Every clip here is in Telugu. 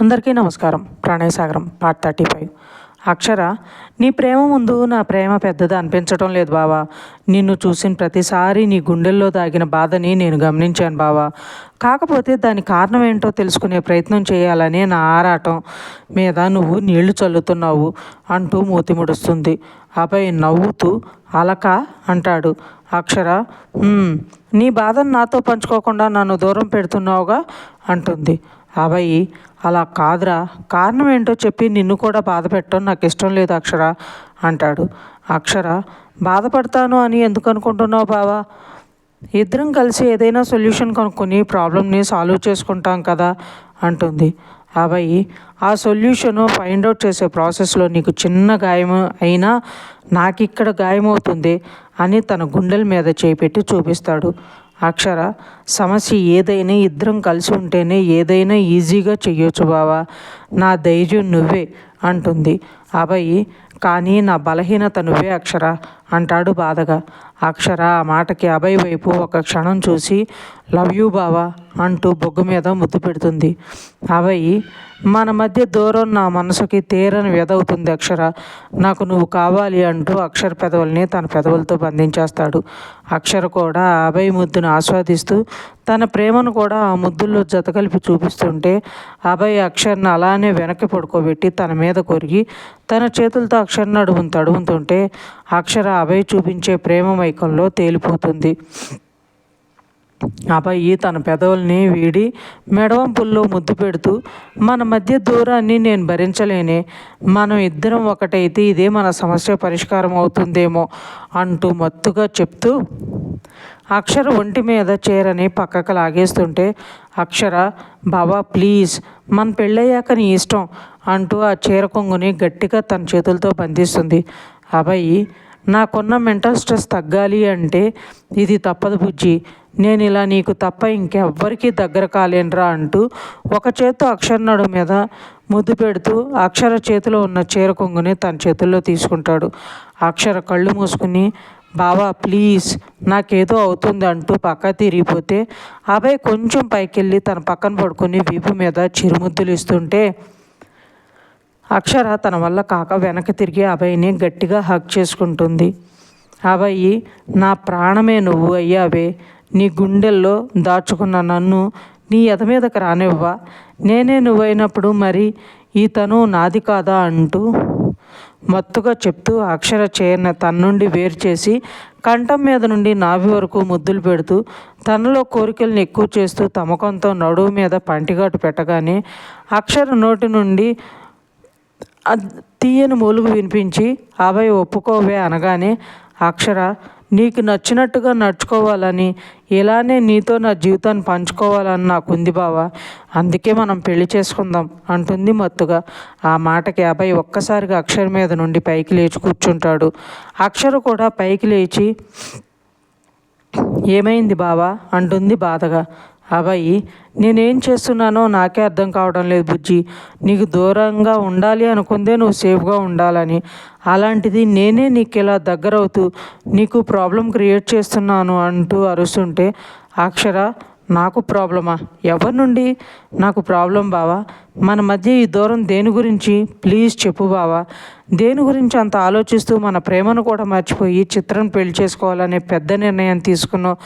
అందరికీ నమస్కారం. Pranayasagaram part thirty five. Akshara నీ ప్రేమ ముందు నా ప్రేమ పెద్దది అనిపించడం లేదు బావా. నిన్ను చూసిన ప్రతిసారి నీ గుండెల్లో దాగిన బాధని నేను గమనించాను బావా. కాకపోతే దాని కారణం ఏంటో తెలుసుకునే ప్రయత్నం చేయాలనే నా ఆరాటం మీద నువ్వు నీళ్ళు చల్లుతున్నావు అంటూ మూతి ముడుస్తుంది. ఆపై నవ్వుతూ అలక అంటాడు. అక్షర నీ బాధను నాతో పంచుకోకుండా నన్ను దూరం పెడుతున్నావుగా? అంటుంది. అభయ్ అలా కాదురా. కారణం ఏంటో చెప్పి నిన్ను కూడా బాధ పెట్టడం నాకు ఇష్టం లేదు అక్షర అంటాడు. అక్షర బాధపడతాను అని ఎందుకు అనుకుంటున్నావు బావా? ఇద్దరం కలిసి ఏదైనా సొల్యూషన్ కనుక్కొని ప్రాబ్లమ్ని సాల్వ్ చేసుకుంటాం కదా అంటుంది. అభయ్ ఆ సొల్యూషను ఫైండ్ అవుట్ చేసే ప్రాసెస్లో నీకు చిన్న గాయం అయినా నాకు ఇక్కడ గాయమవుతుంది అని తన గుండెల మీద చేపెట్టి చూపిస్తాడు. అక్షర సమస్య ఏదైనా ఇద్దరం కలిసి ఉంటేనే ఏదైనా ఈజీగా చెయ్యొచ్చు బావా. నా ధైర్యం నువ్వే అంటుంది. అభయ్ కానీ నా బలహీనత నువ్వే అక్షర. అంటాడు బాధగా. అక్షర ఆ మాటకి అభయ్ వైపు ఒక క్షణం చూసి లవ్ యూ బావా అంటూ బొగ్గు మీద ముద్దు పెడుతుంది. అభయ్ మన మధ్య దూరం నా మనసుకి తీరని వెదవుతుంది అక్షర. నాకు నువ్వు కావాలి అంటూ అక్షర పెదవుల్ని తన పెదవులతో బంధించేస్తాడు. అక్షర కూడా అభయ్ ముద్దును ఆస్వాదిస్తూ తన ప్రేమను కూడా ఆ ముద్దుల్లో జతకలిపి చూపిస్తుంటే అభయ్ అక్షర్ని అలానే వెనక్కి పడుకోబెట్టి తన మీద కొరిగి తన చేతులతో అక్షర్ని అడుగును తడుగుతుంటే అక్షర అభయ్ చూపించే ప్రేమ మైకంలో తేలిపోతుంది. అబ్బాయి తన పెదవుల్ని వీడి మెడవంపుల్లో ముద్దు పెడుతూ మన మధ్య దూరాన్ని నేను భరించలేనే మనం ఇద్దరం ఒకటైతే ఇదే మన సమస్య పరిష్కారం అవుతుందేమో అంటూ మత్తుగా చెప్తూ అక్షర ఒంటి మీద చీరని పక్కకు లాగేస్తుంటే అక్షర బాబా ప్లీజ్ మన పెళ్ళయ్యాక నీ ఇష్టం అంటూ ఆ చీర కొంగుని గట్టిగా తన చేతులతో బంధిస్తుంది. అబ్బాయి నాకున్న మెంటల్ స్ట్రెస్ తగ్గాలి అంటే ఇది తప్పదు బుజ్జి. నేను ఇలా నీకు తప్ప ఇంకెవ్వరికీ దగ్గర కాలేనురా అంటూ ఒక చేత్తో అక్షర్నడు మీద ముద్దు పెడుతూ అక్షర చేతిలో ఉన్న చీర కొంగుని తన చేతుల్లో తీసుకుంటాడు. అక్షర కళ్ళు మూసుకుని బావా ప్లీజ్ నాకేదో అవుతుంది అంటూ పక్క తిరిగిపోతే అభయ్ కొంచెం పైకెళ్ళి తన పక్కన పడుకొని వీపు మీద చిరుముద్దులు ఇస్తుంటే అక్షర తన వల్ల కాక వెనక్కి తిరిగి అభయ్ని గట్టిగా హక్ చేసుకుంటుంది. అభయ్ నా ప్రాణమే నువ్వు అయ్యావే. నీ గుండెల్లో దాచుకున్న నన్ను నీ ఎద మీదకి రానివ్వా నేనే నువ్వైనప్పుడు మరి ఈ తను నాది కాదా? అంటూ మత్తుగా చెప్తూ అక్షర చేయన తన నుండి వేరు చేసి కంఠం మీద నుండి నాభి వరకు ముద్దులు పెడుతూ తనలో కోరికల్ని ఎక్కువ చేస్తూ తమకంతో నడువు మీద పంటిగాటు పెట్టగానే అక్షర నోటి నుండి తీయని మూలుగు వినిపించి అభయ్ ఒప్పుకోవే అనగానే అక్షర నీకు నచ్చినట్టుగా నడుచుకోవాలని ఇలానే నీతో నా జీవితాన్ని పంచుకోవాలని నాకుంది బావా. అందుకే మనం పెళ్ళి చేసుకుందాం అంటుంది మత్తుగా. ఆ మాటకి అబ్బాయి ఒక్కసారిగా అక్షర మీద నుండి పైకి లేచి కూర్చుంటాడు. అక్షర కూడా పైకి లేచి ఏమైంది బావా? అంటుంది బాధగా. అబ్బాయి నేనేం చేస్తున్నానో నాకే అర్థం కావడం లేదు బుజ్జి. నీకు దూరంగా ఉండాలి అనుకుందే నువ్వు సేఫ్గా ఉండాలని. అలాంటిది నేనే నీకు ఇలా దగ్గరవుతూ నీకు ప్రాబ్లం క్రియేట్ చేస్తున్నాను అంటూ అరుస్తుంటే అక్షర నాకు ప్రాబ్లమా? ఎవరి నుండి? నాకు ప్రాబ్లం బావా. మన మధ్య ఈ దూరం దేని గురించి? ప్లీజ్ చెప్పు బావా. దేని గురించి అంత ఆలోచిస్తూ మన ప్రేమను కూడా మర్చిపోయి చిత్రం పెళ్ళి చేసుకోవాలనే పెద్ద నిర్ణయం తీసుకున్నావు?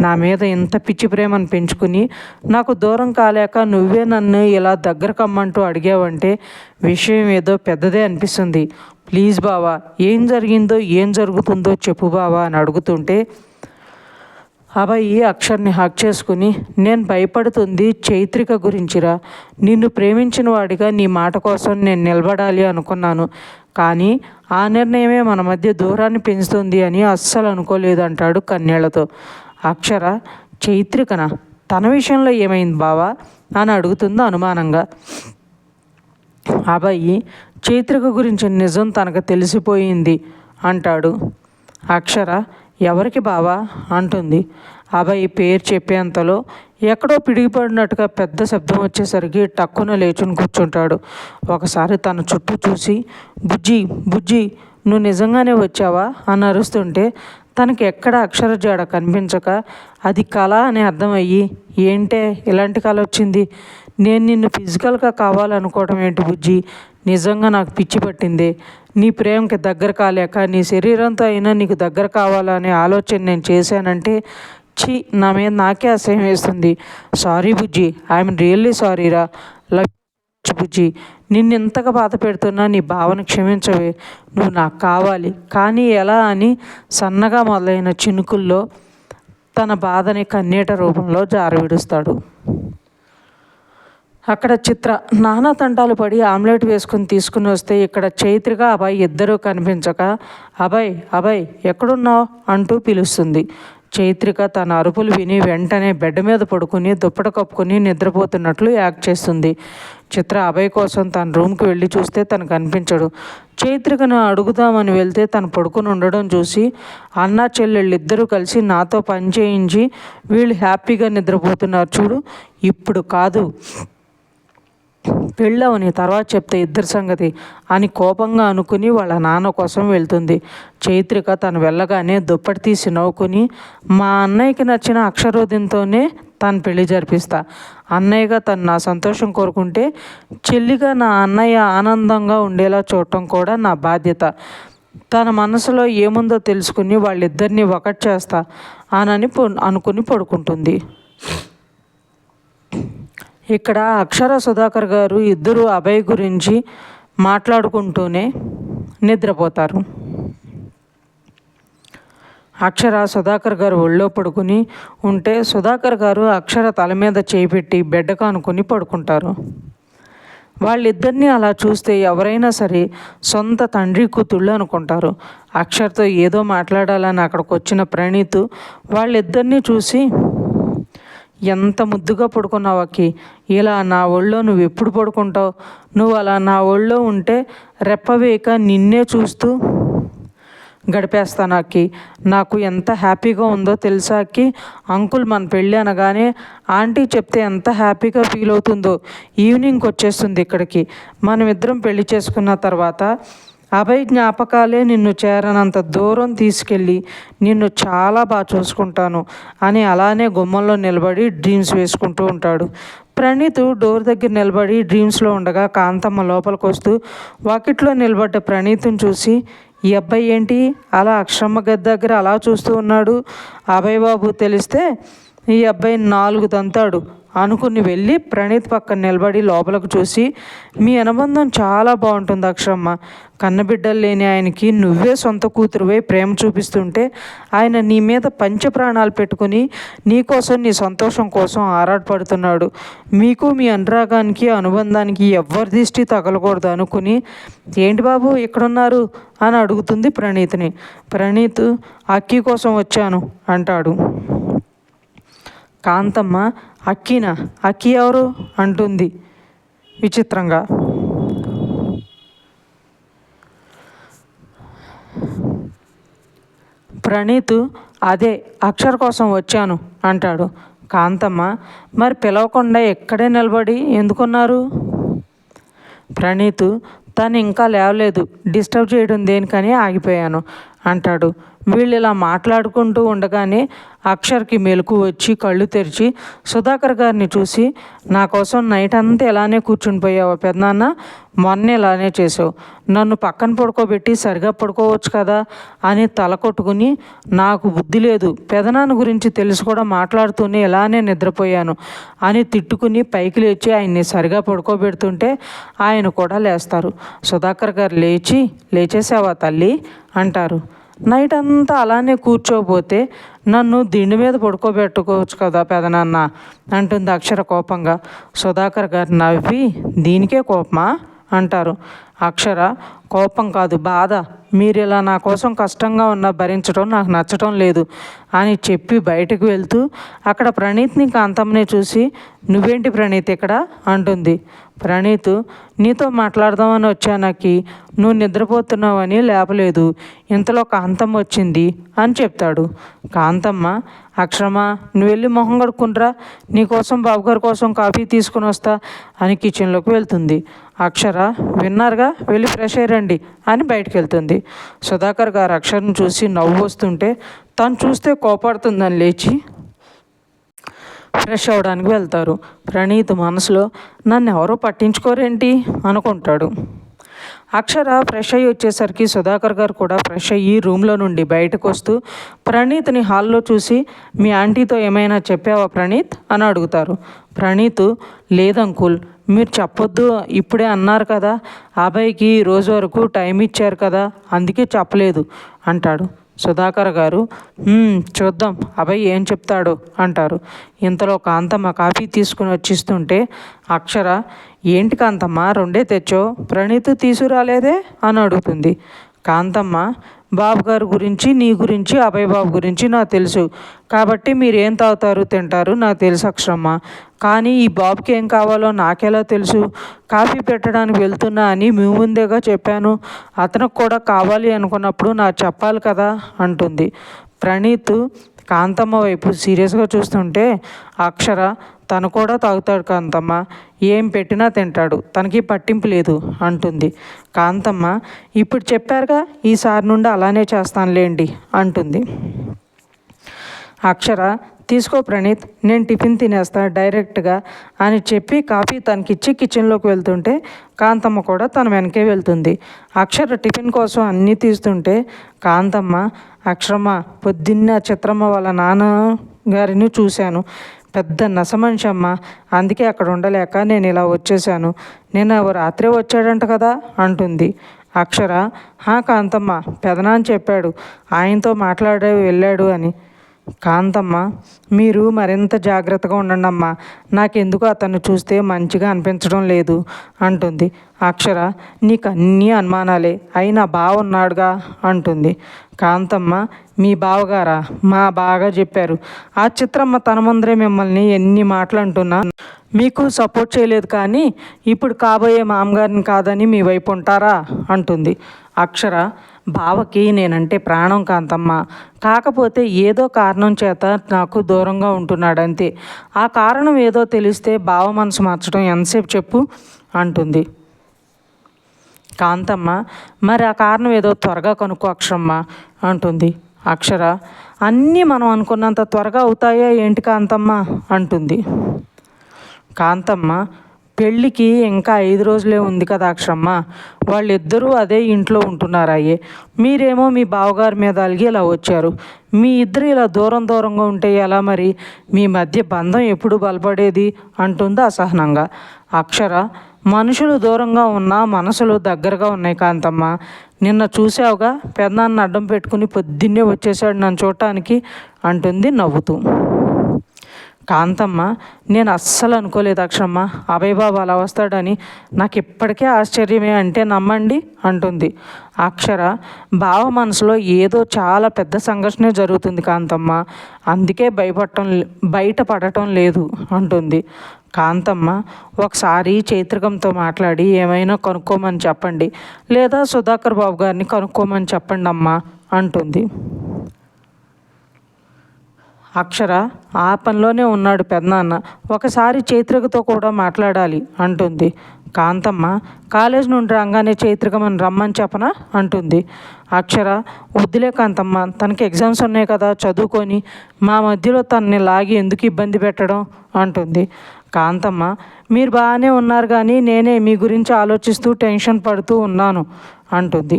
నా మీద ఇంత పిచ్చి ప్రేమను పెంచుకుని నాకు దూరం కాలేక నువ్వే నన్ను ఇలా దగ్గర కమ్మంటూ అడిగావంటే విషయం ఏదో పెద్దదే అనిపిస్తుంది. ప్లీజ్ బావా ఏం జరిగిందో ఏం జరుగుతుందో చెప్పు బావా అని అడుగుతుంటే అబ్బాయి అక్షర్ని హక్ చేసుకుని నేను భయపడుతుంది చైత్రిక గురించిరా. నిన్ను ప్రేమించిన వాడిగా నీ మాట కోసం నేను నిలబడాలి అనుకున్నాను. కానీ ఆ నిర్ణయమే మన మధ్య దూరాన్ని పెంచుతుంది అని అస్సలు అనుకోలేదు అంటాడు కన్నీళ్ళతో. అక్షర చైత్రికన? తన విషయంలో ఏమైంది బావా? అని అడుగుతుంది అనుమానంగా. అబ్బాయి చైత్రిక గురించి నిజం తనకు తెలిసిపోయింది అంటాడు అక్షర. ఎవరికి బావా? అంటుంది. అబ్బాయి పేరు చెప్పేంతలో ఎక్కడో పిడిగిపడినట్టుగా పెద్ద శబ్దం వచ్చేసరికి టక్కున లేచుని కూర్చుంటాడు. ఒకసారి తన చుట్టూ చూసి బుజ్జి బుజ్జి నువ్వు నిజంగానే వచ్చావా? అని అరుస్తుంటే తనకి ఎక్కడ అక్షర జాడ కనిపించక అది కళ అని అర్థమయ్యి ఏంటే ఇలాంటి కళ వచ్చింది? నేను నిన్ను ఫిజికల్గా కావాలనుకోవడం ఏంటి బుజ్జి? నిజంగా నాకు పిచ్చి పట్టింది. నీ ప్రేమకి దగ్గర కాలేక నీ శరీరంతో అయినా నీకు దగ్గర కావాలనే ఆలోచన నేను చేశానంటే ఛీ నా మీద నాకే అసహ్యం వేస్తుంది. సారీ బుజ్జి ఐఎమ్ రియల్లీ సారీ రా. బుజ్జి. నిన్ను ఇంతగా బాధ పెడుతున్నా నీ భావన క్షమించవే. నువ్వు నాకు కావాలి. కానీ ఎలా అని సన్నగా మొదలైన చినుకుల్లో తన బాధని కన్నీట రూపంలో జారవిడుస్తాడు. అక్కడ చిత్ర నానా తంటాలు పడి ఆమ్లెట్ వేసుకుని తీసుకుని వస్తే ఇక్కడ చైత్రిగా అబ్బాయి ఇద్దరూ కనిపించక అభయ్ అభయ్ ఎక్కడున్నావు? అంటూ పిలుస్తుంది. చైత్రిక తన అరుపులు విని వెంటనే బెడ్ మీద పడుకుని దుప్పట కప్పుకొని నిద్రపోతున్నట్లు యాక్ట్ చేస్తుంది. చిత్ర అభయ్ కోసం తన రూమ్కి వెళ్ళి చూస్తే తను కనిపించడు. చైత్రికను అడుగుదామని వెళ్తే తను పడుకుని ఉండడం చూసి అన్న చెల్లెళ్ళు ఇద్దరూ కలిసి నాతో పని చేయించి వీళ్ళు హ్యాపీగా నిద్రపోతున్నారు చూడు. ఇప్పుడు కాదు. పెళ్ళవని తర్వాత చెప్తే ఇద్దరి సంగతి అని కోపంగా అనుకుని వాళ్ళ నాన్న కోసం వెళ్తుంది. చైత్రిక తను వెళ్ళగానే దుప్పటి తీసి నవ్వుకుని మా అన్నయ్యకి నచ్చిన అక్షరోధంతోనే తను పెళ్ళి జరిపిస్తా. అన్నయ్యగా తను నా సంతోషం కోరుకుంటే చెల్లిగా నా అన్నయ్య ఆనందంగా ఉండేలా చూడటం కూడా నా బాధ్యత. తన మనసులో ఏముందో తెలుసుకుని వాళ్ళిద్దరిని ఒకటి చేస్తా అనని అనుకుని పడుకుంటుంది. ఇక్కడ అక్షర సుధాకర్ గారు ఇద్దరు అభయ్ గురించి మాట్లాడుకుంటూనే నిద్రపోతారు. అక్షర సుధాకర్ గారు ఒళ్ళో పడుకుని ఉంటే సుధాకర్ గారు అక్షర తల మీద చేపెట్టి బెడ్ కానుకొని పడుకుంటారు. వాళ్ళిద్దరినీ అలా చూస్తే ఎవరైనా సరే సొంత తండ్రి కూతుళ్ళు అనుకుంటారు. అక్షర్తో ఏదో మాట్లాడాలని అక్కడికి వచ్చిన ప్రణీత్ వాళ్ళిద్దరినీ చూసి ఎంత ముద్దుగా పడుకున్నావాకి ఇలా నా ఒళ్ళో నువ్వు ఎప్పుడు పడుకుంటావు? నువ్వు అలా నా ఒళ్ళో ఉంటే రెప్పవేక నిన్నే చూస్తూ గడిపేస్తాను అక్కి. నాకు ఎంత హ్యాపీగా ఉందో తెలుసాకి అంకుల్ మన పెళ్ళి అనగానే ఆంటీ చెప్తే ఎంత హ్యాపీగా ఫీల్ అవుతుందో ఈవినింగ్కి వచ్చేస్తుంది ఇక్కడికి. మనం ఇద్దరం పెళ్ళి చేసుకున్న తర్వాత అభయ్ జ్ఞాపకాలే నిన్ను చేరనంత దూరం తీసుకెళ్ళి నిన్ను చాలా బాగా చూసుకుంటాను అని అలానే గుమ్మంలో నిలబడి డ్రీమ్స్ వేసుకుంటూ ఉంటాడు. ప్రణీత్ డోర్ దగ్గర నిలబడి డ్రీమ్స్లో ఉండగా కాంతమ్మ లోపలికి వస్తూ వాకిట్లో నిలబడ్డ ప్రణీత్ని చూసి ఈ అబ్బాయి ఏంటి? అలా అక్షరమ్మ గది దగ్గర అలా చూస్తూ ఉన్నాడు? అభయ్ బాబు తెలిస్తే ఈ అబ్బాయి నాలుగు తంతాడు అనుకుని వెళ్ళి ప్రణీత్ పక్కన నిలబడి లోపలకు చూసి మీ అనుబంధం చాలా బాగుంటుంది అక్షరమ్మ. కన్నబిడ్డలు లేని ఆయనకి నువ్వే సొంత కూతురువై ప్రేమ చూపిస్తుంటే ఆయన నీ మీద పంచ ప్రాణాలు పెట్టుకుని నీకోసం నీ సంతోషం కోసం ఆరాటపడుతున్నాడు. మీకు మీ అనురాగానికి అనుబంధానికి ఎవరి దిష్టి తగలకూడదు అనుకుని ఏంటి బాబు ఇక్కడున్నారు? అని అడుగుతుంది ప్రణీత్ని. ప్రణీత్ అక్కి కోసం వచ్చాను అంటాడు. కాంతమ్మ అక్కిన అక్కి ఎవరు? అంటుంది విచిత్రంగా. ప్రణీత్ అదే అక్షర్ కోసం వచ్చాను అంటాడు. కాంతమ్మ మరి పిలవకుండా ఎక్కడే నిలబడి ఎందుకున్నారు? ప్రణీత్ తను ఇంకా లేవలేదు డిస్టర్బ్ చేయడం దేనికని ఆగిపోయాను అంటాడు. వీళ్ళు ఇలా మాట్లాడుకుంటూ ఉండగానే అక్షర్కి మెలకు వచ్చి కళ్ళు తెరిచి సుధాకర్ గారిని చూసి నా కోసం నైట్ అంతా ఇలానే కూర్చుని పోయావు పెద్దనాన్న మొన్న ఇలానే చేసావు. నన్ను పక్కన పడుకోబెట్టి సరిగా పడుకోవచ్చు కదా? అని తల కొట్టుకుని నాకు బుద్ధి లేదు. పెదనాన్న గురించి తెలిసి కూడా మాట్లాడుతూనే ఇలానే నిద్రపోయాను అని తిట్టుకుని పైకి లేచి ఆయన్ని సరిగా పడుకోబెడుతుంటే ఆయన కూడా లేస్తారు. సుధాకర్ గారు లేచి లేచేసావా తల్లి? అంటారు. నైట్ అంతా అలానే కూర్చోపోతే నన్ను దిండి మీద పడుకోబెట్టుకోవచ్చు కదా పెదనాన్న అంటుంది అక్షర కోపంగా. సుధాకర్ గారు నవ్వి దీనికే కోపమా? అంటారు. అక్షర కోపం కాదు బాధ. మీరు ఇలా నా కోసం కష్టంగా ఉన్న భరించడం నాకు నచ్చటం లేదు అని చెప్పి బయటకు వెళ్తూ అక్కడ ప్రణీత్ని కాంతమ్మని చూసి నువ్వేంటి ప్రణీత్ ఇక్కడ? అంటుంది. ప్రణీత్ నీతో మాట్లాడదామని వచ్చానకి నువ్వు నిద్రపోతున్నావని లేపలేదు. ఇంతలో కాంతమ్మ వచ్చింది అని చెప్తాడు. కాంతమ్మ అక్షరమ్మ నువ్వు వెళ్ళి మొహం కడుక్కుంట్రా. నీకోసం బాబుగారి కోసం కాఫీ తీసుకుని వస్తా అని కిచెన్లోకి వెళ్తుంది. అక్షర విన్నారుగా? వెళ్ళి ఫ్రెష్ అయ్యండి అని బయటికి వెళ్తుంది సుధాకర్ గారు అక్షరను చూసి నవ్వు వస్తుంటే తను చూస్తే కోపాడుతుందని లేచి ఫ్రెష్ అవ్వడానికి వెళ్తారు. ప్రణీత్ మనసులో నన్ను ఎవరో పట్టించుకోరేంటి? అనుకుంటాడు. అక్షర ఫ్రెష్ అయ్యి వచ్చేసరికి సుధాకర్ గారు కూడా ఫ్రెష్ అయ్యి రూమ్లో నుండి బయటకు వస్తూ ప్రణీత్ని హాల్లో చూసి మీ ఆంటీతో ఏమైనా చెప్పావా ప్రణీత్? అని అడుగుతారు. ప్రణీత్ లేదంకుల్ మీరు చెప్పొద్దు. ఇప్పుడే అన్నారు కదా. అబ్బాయికి రోజు వరకు టైం ఇచ్చారు కదా. అందుకే చెప్పలేదు అంటాడు. సుధాకర్ గారు చూద్దాం అబ్బాయి ఏం చెప్తాడు? అంటారు. ఇంతలో కాంతమ్మ కాఫీ తీసుకుని వచ్చిస్తుంటే అక్షర ఏంటి కాంతమ్మ రెండే తెచ్చో ప్రణీత్ తీసుకురాలేదే? అని అడుగుతుంది. కాంతమ్మ బాబు గారి గురించి నీ గురించి అభయ్ బాబు గురించి నాకు తెలుసు. కాబట్టి మీరు ఏం తాగుతారు తింటారు నాకు తెలుసు అక్షరమ్మ. కానీ ఈ బాబుకి ఏం కావాలో నాకెలా తెలుసు? కాఫీ పెట్టడానికి వెళ్తున్నా అని మీ ముందేగా చెప్పాను. అతనికి కూడా కావాలి అనుకున్నప్పుడు నాకు చెప్పాలి కదా అంటుంది. ప్రణీత్ కాంతమ్మ వైపు సీరియస్గా చూస్తుంటే అక్షర తను కూడా తాగుతాడు కాంతమ్మ. ఏం పెట్టినా తింటాడు. తనకి పట్టింపు లేదు అంటుంది. కాంతమ్మ ఇప్పుడు చెప్పారుగా ఈసారి నుండి అలానే చేస్తానులేండి అంటుంది. అక్షర తీసుకో ప్రణీత్ నేను టిఫిన్ తినేస్తా డైరెక్ట్గా అని చెప్పి కాఫీ తనకిచ్చి కిచెన్లోకి వెళ్తుంటే కాంతమ్మ కూడా తన వెనకే వెళ్తుంది. అక్షర టిఫిన్ కోసం అన్నీ తీస్తుంటే కాంతమ్మ అక్షరమ్మ పొద్దున్న చిత్రమ్మ వాళ్ళ నాన్న గారిని చూశాను. పెద్ద నసమనిషమ్మ అందుకే అక్కడ ఉండలేక నేను ఇలా వచ్చేసాను నేను రాత్రే వచ్చాడంట కదా అంటుంది. అక్షర హా కాంతమ్మ పెదనాన్ని చెప్పాడు. ఆయనతో మాట్లాడే వెళ్ళాడు అని. కాంతమ్మ మీరు మరింత జాగ్రత్తగా ఉండండి అమ్మా. నాకెందుకు అతన్ని చూస్తే మంచిగా అనిపించడం లేదు అంటుంది. అక్షర నీకు అన్నీ అనుమానాలే. అయినా బావ ఉన్నాడుగా అంటుంది. కాంతమ్మ మీ బావగారా? మా బాగా చెప్పారు. ఆ చిత్రమ్మ తన ముందరే మిమ్మల్ని ఎన్ని మాటలు అంటున్నా మీకు సపోర్ట్ చేయలేదు కానీ ఇప్పుడు కాబోయే మామగారిని కాదని మీ వైపు ఉంటారా? అంటుంది. అక్షర బావకి నేనంటే ప్రాణం కాంతమ్మ. కాకపోతే ఏదో కారణం చేత నాకు దూరంగా ఉంటున్నాడు అంతే ఆ కారణం ఏదో తెలిస్తే బావ మనసు మార్చడం ఎంతసేపు చెప్పు? అంటుంది. కాంతమ్మ మరి ఆ కారణం ఏదో త్వరగా కనుక్కో అక్షరమ్మ అంటుంది. అక్షర అన్నీ మనం అనుకున్నంత త్వరగా అవుతాయా ఏంటి కాంతమ్మ? అంటుంది. కాంతమ్మ పెళ్ళికి ఇంకా ఐదు రోజులే ఉంది కదా అక్షమ్మ. వాళ్ళిద్దరూ అదే ఇంట్లో ఉంటున్నారాయే. మీరేమో మీ బావగారి మీద అలిగి ఇలా వచ్చారు. మీ ఇద్దరు ఇలా దూరం దూరంగా ఉంటే ఎలా మరి? మీ మధ్య బంధం ఎప్పుడు బలపడేది? అంటుంది అసహనంగా. అక్షర మనుషులు దూరంగా ఉన్నా మనసులు దగ్గరగా ఉన్నాయి కాంతమ్మ. నిన్న చూసావుగా పెద్దనాన్న అడ్డం పెట్టుకుని పొద్దున్నే వచ్చేసాడు నన్ను చూడటానికి అంటుంది నవ్వుతూ. కాంతమ్మ నేను అస్సలు అనుకోలేదు అక్షరమ్మ అభయ్ బాబు అలా వస్తాడని నాకు ఇప్పటికే ఆశ్చర్యమే అంటే నమ్మండి అంటుంది. అక్షర బావ మనసులో ఏదో చాలా పెద్ద సంఘర్షణ జరుగుతుంది కాంతమ్మ. అందుకే భయపడటం బయట పడటం లేదు అంటుంది. కాంతమ్మ ఒకసారి చైత్రకంతో మాట్లాడి ఏమైనా కనుక్కోమని చెప్పండి. లేదా సుధాకర్ బాబు గారిని కనుక్కోమని చెప్పండి అమ్మా అంటుంది. అక్షర ఆ పనిలోనే ఉన్నాడు పెద్దనాన్న ఒకసారి చైత్రికతో కూడా మాట్లాడాలి అంటుంది. కాంతమ్మ కాలేజ్ నుండి రాగానే చైత్రికమని రమ్మని చెప్పనా అంటుంది. అక్షర వద్దులే కాంతమ్మ తనకి ఎగ్జామ్స్ ఉన్నాయి కదా చదువుకొని మా మధ్యలో తనని లాగి ఎందుకు ఇబ్బంది పెట్టడం అంటుంది. కాంతమ్మ మీరు బాగానే ఉన్నారు కానీ నేనే మీ గురించి ఆలోచిస్తూ టెన్షన్ పడుతూ ఉన్నాను అంటుంది.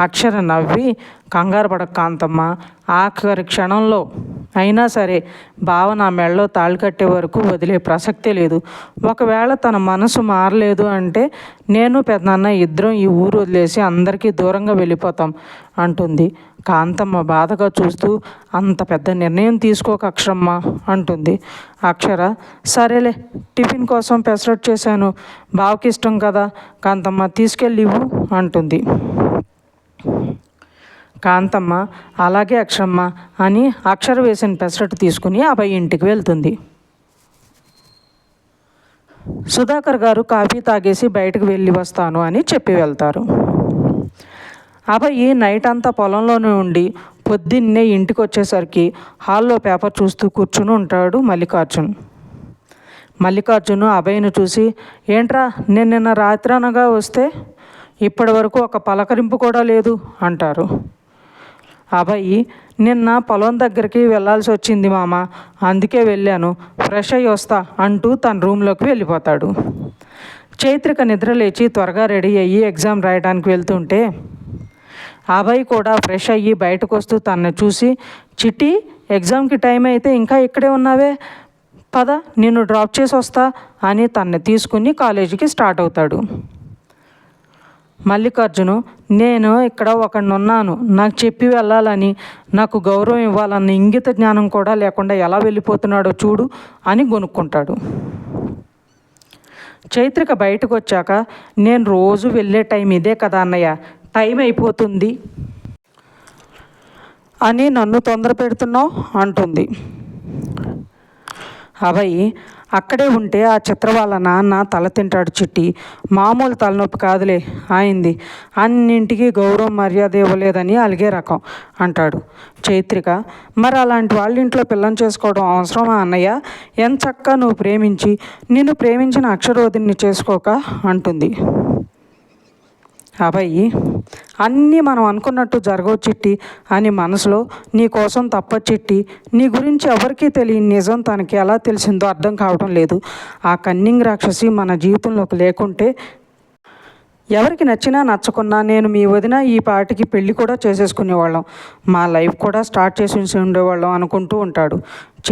అక్షర నవ్వి కంగారు పడక కాంతమ్మ. ఆఖరి క్షణంలో అయినా సరే బావ నా మెడలో తాళి కట్టే వరకు వదిలే ప్రసక్తే లేదు. ఒకవేళ తన మనసు మారలేదు అంటే నేను పెద్దన్న ఇద్దరం ఈ ఊరు వదిలేసి అందరికీ దూరంగా వెళ్ళిపోతాం అంటుంది. కాంతమ్మ బాధగా చూస్తూ అంత పెద్ద నిర్ణయం తీసుకోక అక్షరమ్మ అంటుంది. అక్షర సరేలే టిఫిన్ కోసం పెసరట్ చేశాను. బావకి ఇష్టం కదా. కాంతమ్మ తీసుకెళ్ళివు అంటుంది. కాంతమ్మ అలాగే అక్షరమ్మ అని అక్షర వేసిన పెసరట్టు తీసుకుని అబ్బాయి ఇంటికి వెళ్తుంది. సుధాకర్ గారు కాఫీ తాగేసి బయటకు వెళ్ళి వస్తాను అని చెప్పి వెళ్తారు. అబ్బాయి నైట్ అంతా పొలంలోనే ఉండి పొద్దున్నే ఇంటికి వచ్చేసరికి హాల్లో పేపర్ చూస్తూ కూర్చుని ఉంటాడు మల్లికార్జున్. మల్లికార్జును అభయ్ను చూసి ఏంట్రా నేను నిన్న రాత్రి అనగా వస్తే? ఇప్పటి వరకు ఒక పలకరింపు కూడా లేదు అంటారు. అబ్బాయి నిన్న పొలం దగ్గరికి వెళ్ళాల్సి వచ్చింది మామ. అందుకే వెళ్ళాను. ఫ్రెష్ అయ్యి వస్తా అంటూ తన రూమ్లోకి వెళ్ళిపోతాడు. చైత్రిక నిద్ర లేచి త్వరగా రెడీ అయ్యి ఎగ్జామ్ రాయడానికి వెళ్తుంటే అబ్బాయి కూడా ఫ్రెష్ అయ్యి బయటకు వస్తూ తనని చూసి చిట్టి ఎగ్జామ్కి టైం అయితే ఇంకా ఇక్కడే ఉన్నావే? పద నిన్ను డ్రాప్ చేసి వస్తా అని తన్ను తీసుకుని కాలేజీకి స్టార్ట్ అవుతాడు. మల్లికార్జును నేను ఇక్కడ ఒకడినున్నాను నాకు చెప్పి వెళ్ళాలని నాకు గౌరవం ఇవ్వాలన్న ఇంగిత జ్ఞానం కూడా లేకుండా ఎలా వెళ్ళిపోతున్నాడో చూడు అని గొనుక్కుంటాడు. చైత్రిక బయటకు వచ్చాక నేను రోజు వెళ్ళే టైం ఇదే కదా అన్నయ్య టైం అయిపోతుంది అని నన్ను తొందర పెడుతున్నావు అంటుంది. అభయ్ అక్కడే ఉంటే ఆ చిత్ర వాళ్ళ నాన్న తల తింటాడు చిట్టి. మామూలు తలనొప్పి కాదులే ఆయింది. అన్నింటికి గౌరవం మర్యాద ఇవ్వలేదని అలిగే రకం అంటాడు చైత్రిక. మరి అలాంటి వాళ్ళ ఇంట్లో పిల్లని చేసుకోవడం అవసరమా అన్నయ్య? ఎంత చక్కగా నువ్వు ప్రేమించి నిన్ను ప్రేమించిన అక్షరోధిని చేసుకోక అంటుంది. అబ్బాయి అన్నీ మనం అనుకున్నట్టు జరగవు చిట్టి అని మనసులో నీ కోసం తప్ప చిట్టి నీ గురించి ఎవరికీ తెలియని నిజం తనకి ఎలా తెలిసిందో అర్థం కావడం లేదు. ఆ కన్నింగ్ రాక్షసి మన జీవితంలోకి లేకుంటే ఎవరికి నచ్చినా నచ్చకున్నా నేను మీ వదిన ఈ పాటికి పెళ్ళి కూడా చేసేసుకునేవాళ్ళం. మా లైఫ్ కూడా స్టార్ట్ చేసి ఉండేవాళ్ళం అనుకుంటూ ఉంటాడు.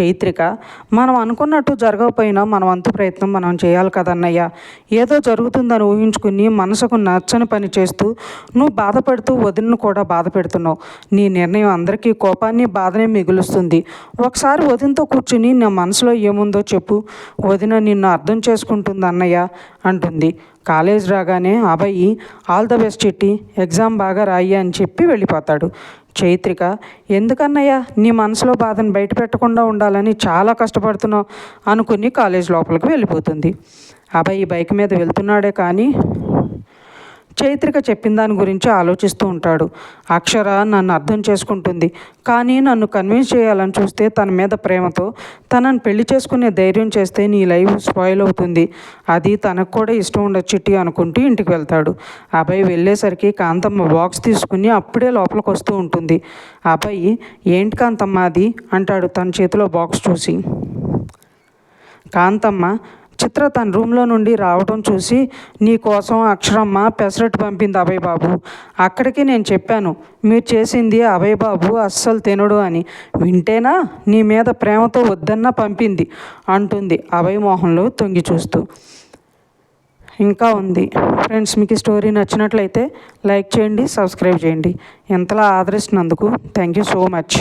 చైత్రిక మనం అనుకున్నట్టు జరగకపోయినా మన వంతు ప్రయత్నం మనం చేయాలి కదన్నయ్య. ఏదో జరుగుతుందని ఊహించుకుని మనసుకు నచ్చని పని చేస్తూ నువ్వు బాధపడుతూ వదినను కూడా బాధ పెడుతున్నావు. నీ నిర్ణయం అందరికీ కోపాన్ని బాధనే మిగులుస్తుంది. ఒకసారి వదినతో కూర్చుని నా మనసులో ఏముందో చెప్పు. వదిన నిన్ను అర్థం చేసుకుంటుంది అన్నయ్య అంటుంది. కాలేజ్ రాగానే అబ్బాయి ఆల్ ద బెస్ట్ చిట్టి ఎగ్జామ్ బాగా రాయి అని చెప్పి వెళ్ళిపోతాడు. చైత్రిక ఎందుకన్నయ్యా నీ మనసులో బాధను బయట పెట్టకుండా ఉండాలని చాలా కష్టపడుతున్నావు అనుకుని కాలేజ్ లోపలికి వెళ్ళిపోతుంది. అబ్బాయి బైక్ మీద వెళ్తున్నాడే కానీ చైత్రిక చెప్పిన దాని గురించి ఆలోచిస్తూ ఉంటాడు. అక్షర నన్ను అర్థం చేసుకుంటుంది. కానీ నన్ను కన్విన్స్ చేయాలని చూస్తే తన మీద ప్రేమతో తనను పెళ్ళి చేసుకునే ధైర్యం చేస్తే నీ లైఫ్ స్పాయిల్ అవుతుంది. అది తనకు కూడా ఇష్టం ఉండదు చిట్టి అనుకుంటూ ఇంటికి వెళ్తాడు. అబ్బాయి వెళ్ళేసరికి కాంతమ్మ బాక్స్ తీసుకుని అప్పుడే లోపలికి వస్తూ ఉంటుంది. అబ్బాయి ఏంటి కాంతమ్మ అది? అంటాడు తన చేతిలో బాక్స్ చూసి. కాంతమ్మ చిత్ర తన రూమ్లో నుండి రావడం చూసి నీ కోసం అక్షరమ్మ పెసరట్టు పంపింది అభయ్ బాబు. అక్కడికి నేను చెప్పాను. మీరు చేసింది అభయ్ బాబు అస్సలు తినడు అని. వింటేనా? నీ మీద ప్రేమతో వద్దన్నా పంపింది అంటుంది అభయ్ మోహన్లో తొంగి చూస్తూ. ఇంకా ఉంది. ఫ్రెండ్స్ మీకు ఈ స్టోరీ నచ్చినట్లయితే లైక్ చేయండి సబ్స్క్రైబ్ చేయండి. ఎంతలా ఆదరిస్తున్నందుకు థ్యాంక్ యూ సో మచ్.